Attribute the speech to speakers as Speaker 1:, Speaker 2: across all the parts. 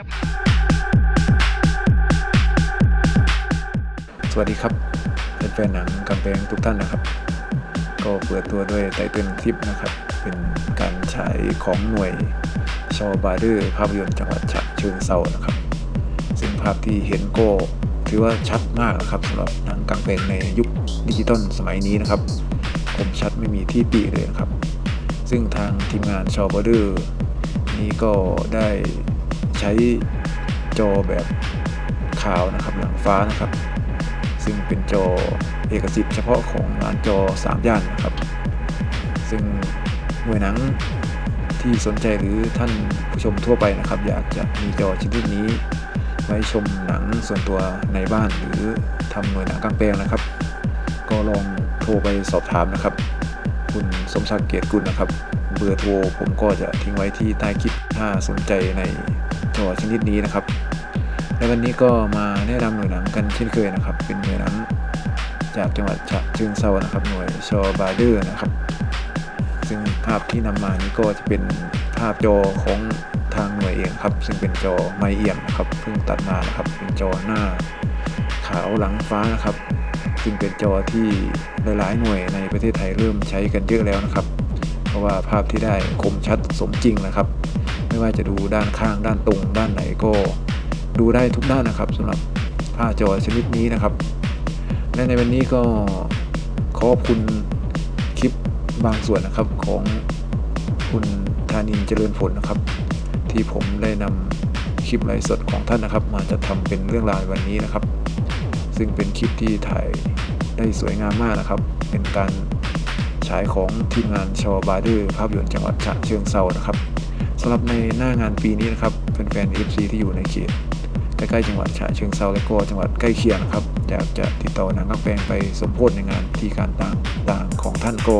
Speaker 1: ับ สวัสดีครับแฟนหนังกำแพงทุกท่านนะครับ ก็เปิดตัวด้วยไตเติ้ลคลิปนะครับ เป็นการฉายของหน่วยชอบาร์เดอร์ภาพยนตร์จังหวัดฉะเชิงเซานะครับ ซึ่งภาพที่เห็นก็ถือว่าชัดมากนะครับสำหรับหนังกลางแปลงในยุคดิจิตอลสมัยนี้นะครับคมชัดไม่มีที่ตีเลยครับ ซึ่งทางทีมงานชอบาร์เดอร์นี้ก็ได้ ใช้จอแบบขาวนะครับหลังฟ้านะครับ ซึ่งเป็นจอเอกสิทธิ์เฉพาะของร้านจอ 3 ย่านนะครับ ซึ่งหน่วยหนังที่สนใจหรือท่านผู้ชมทั่วไปนะครับ อยากจะมีจอชนิดนี้ ไว้ชมหนังส่วนตัวในบ้านหรือทำหน่วยหนังกลางแปลงนะครับ ก็ลองโทรไปสอบถามนะครับ คุณสมศักดิ์เกียรติกุลนะครับ เบอร์โทรผมก็จะทิ้งไว้ที่ใต้คลิปถ้าสนใจใน จอชนิดนี้นะครับในวันนี้ก็มาแนะนำหน่วยหนังกันเช่นเคยนะครับ เป็นหน่วยหนังจากจังหวัดฉะเชิงเซานะครับ หน่วยชอบาร์เดอร์นะครับ ซึ่งภาพที่นำมานี้ก็จะเป็นภาพจอของทางหน่วยเองครับ ซึ่งเป็นจอไม่เอี่ยมนะครับเพิ่งตัดมานะครับ เป็นจอหน้าขาวหลังฟ้านะครับ ซึ่งเป็นจอที่หลายๆหน่วยในประเทศไทยเริ่มใช้กันเยอะแล้วนะครับ เพราะว่าภาพที่ได้คมชัดสมจริงนะครับ ไม่ว่าจะดูด้านข้างด้านตรง ด้านไหนก็ดูได้ทุกด้านนะครับสำหรับผ้าจอชนิดนี้นะครับ และในวันนี้ก็ขอบคุณคลิปบางส่วนนะครับของคุณธานินเจริญผลนะครับ ที่ผมได้นำคลิปไลฟ์สดของท่านนะครับ มาจะทำเป็นเรื่องราวในวันนี้นะครับ ซึ่งเป็นคลิปที่ถ่ายได้สวยงามมากนะครับ เป็นการฉายของทีมงานชอบาร์เดอร์ภาพยนตร์จังหวัดฉะเชิงเซานะครับ สำหรับในหน้างานปีนี้นะครับแฟนๆ FC ที่อยู่ในเขตใกล้ๆจังหวัดฉะเชิงเซาและก็จังหวัดใกล้เคียงนะครับอยากจะติดต่อหนังกางแปลงไปสมโพธในงานที่การต่างๆของท่านก็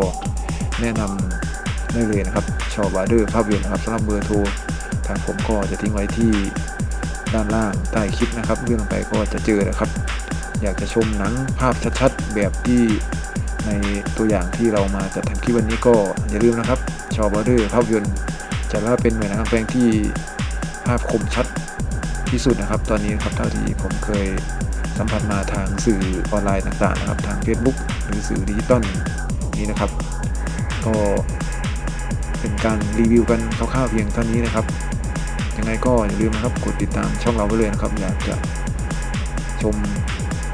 Speaker 1: แนะนำได้เลยนะครับชอบาร์เดอร์ภาพยนตร์นะครับสำหรับเบอร์โทรทางผมก็จะทิ้งไว้ที่ด้านล่างใต้คลิปนะครับเลื่อนลงไปก็จะเจอนะครับ อยากจะชมหนังภาพชัดๆ แบบที่ในตัวอย่างที่เรามาจัดทำคลิปวันนี้ก็อย่าลืมนะครับชอบาร์เดอร์ภาพยนตร์ จะว่าเป็นหน่วยนักางแปลงที่ภาพคมชัดที่สุดนะครับ ตอนนี้นะครับเท่าที่ผมเคยสัมผัสมาทางสื่อออนไลน์ต่างๆนะครับ ทาง Facebook หรือสื่อดิจิตอลนี้นะครับ ก็เป็นการรีวิวกันคร่าวๆเพียงเท่านี้นะครับยังไงก็อย่าลืมนะครับกดติดตามช่องเราไว้เลยนะครับ อยากจะชม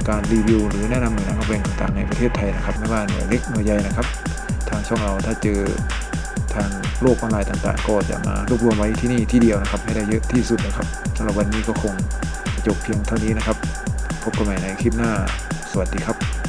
Speaker 1: การรีวิว หรือแนะนำหน่วยงานกำแพงต่างๆในประเทศไทยนะครับไม่ว่าหน่วยเล็กหน่วยใหญ่นะครับ ทางช่องเราถ้าเจอทาง โลกออนไลน์ต่างๆ ก็จะมารวบรวมไว้ที่นี่ที่เดียวนะครับ ให้ได้เยอะที่สุดนะครับสำหรับวันนี้ก็คงจบเพียงเท่านี้นะครับ พบกันใหม่ในคลิปหน้า สวัสดีครับ